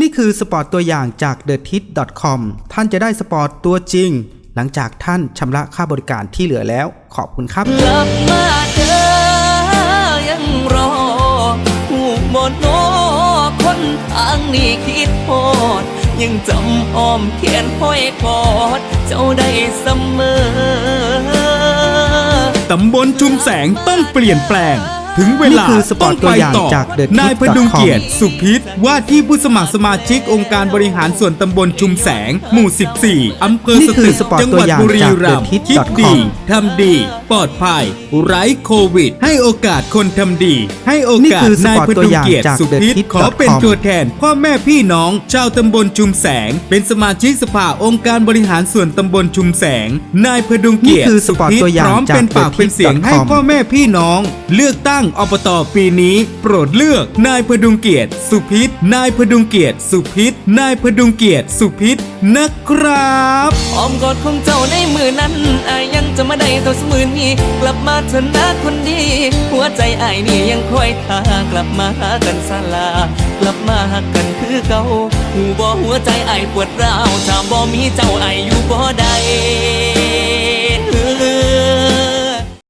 นี่คือสปอร์ตตัวอย่างจาก t h e t i t c o m ท่านจะได้สปอร์ตตัวจริง หลังจากท่านชำระค่าบริการที่เหลือแล้ว ขอบคุณครับกลับมาเธอยังรอหูหมดโนคนทางนี้คิดโพดยังจำอ้อมเขียนห้อยกอด เจ้าได้เสมอ ตำบลชุมแสงต้องเปลี่ยนแปลง ถึงเวนี่ลาคือสปอต้ร์อตงตัวไปอย่างต่อจาก The นาย Tip พดุง dot com เกียรติสุพิษว่าที่ผู้สมัครสมาชิกองค์การบริหารส่วนตำบลชุมแสง หมู่ 14 อำเภอนี่สคืตึอกสปอร์ตจังหวัดตัวอย่างบุรีจากรัมย์ The Tip คิด dot ดี com ทำดี ปลอดภัย ไร้โควิด ให้โอกาสคนทำดี ให้โอนี่กาสคือสนายปอร์ตพตัวดุงอย่างเกียรติจากสุพิษ The Tip ขอเป็น dot com ตัวแทน พ่อแม่พี่น้อง ชาวตำบลชุมแสง เป็นสมาชิกสภาองค์การบริหารส่วนตำบลชุมแสง นายพดุงเกียรตินี่คือสสุปอร์ตพิษตัวอย่างพร้อมจากเป็นปาก The เป็นเสียง Tip dot ให้ com พ่อแม่พี่น้อง เลือกตั้งอบตปีนี้ โปรดเลือก นายพดุงเกียรติ สุพิษ นายพดุงเกียรติ สุพิษ นายพดุงเกียรติ สุพิษนะครับอ้อมกอดของเจ้าในมือนั้นอายยังจะมาได้เท่าสมือนี้ กลับมาเถอะนะคนดี หัวใจอายนี่ยังคอยท่ากลับมาหากันสลา กลับมาหักกันคือเก่าหูบ่หัวใจอายปวดร้าวถ้าบ่มีเจ้าอายอยู่บ่ได้